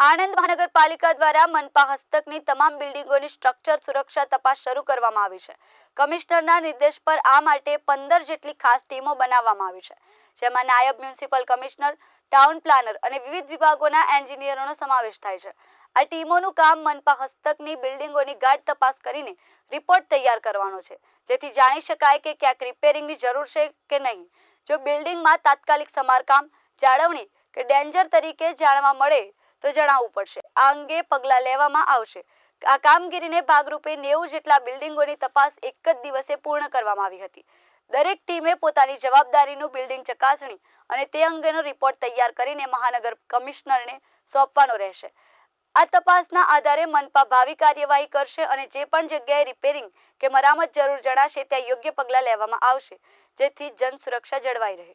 આણંદ મહાનગરપાલિકા દ્વારા મનપા હસ્તકની તમામ બિલ્ડિંગોની સ્ટ્રક્ચર સુરક્ષા તપાસ શરૂ કરવામાં આવી છે. કમિશનરના નિર્દેશ પર આ માટે પંદર જેટલી ખાસ ટીમો બનાવવામાં આવી છે. જેમાં નાયબ મ્યુનિસિપલ કમિશનર, ટાઉન પ્લાનર અને વિવિધ વિભાગોના એન્જિનિયરોનો સમાવેશ થાય છે. આ ટીમોનું કામ મનપા હસ્તકની બિલ્ડિંગોની ગાઢ તપાસ કરીને રિપોર્ટ તૈયાર કરવાનો છે. જેથી જાણી શકાય કે ક્યાંક રિપેરિંગની જરૂર છે કે નહીં. જો બિલ્ડિંગમાં તાત્કાલિક સમારકામ, જાળવણી કે ડેન્જર તરીકે જાણવા મળે તો જણાવવું પડશે. આ અંગે પગલાં લેવામાં આવશે. આ કામગીરીને ભાગરૂપે નેવું જેટલા બિલ્ડિંગોની તપાસ એક જ દિવસે પૂર્ણ કરવામાં આવી હતી. દરેક ટીમે પોતાની જવાબદારીનું બિલ્ડિંગ ચકાસણી અને તે અંગેનો રિપોર્ટ તૈયાર કરીને મહાનગર કમિશનરને સોંપવાનો રહેશે. આ તપાસના આધારે મનપા ભાવિ કાર્યવાહી કરશે અને જે પણ જગ્યાએ રિપેરિંગ કે મરામત જરૂર જણાશે, ત્યાં યોગ્ય પગલાં લેવામાં આવશે, જેથી જન સુરક્ષા જળવાઈ રહે.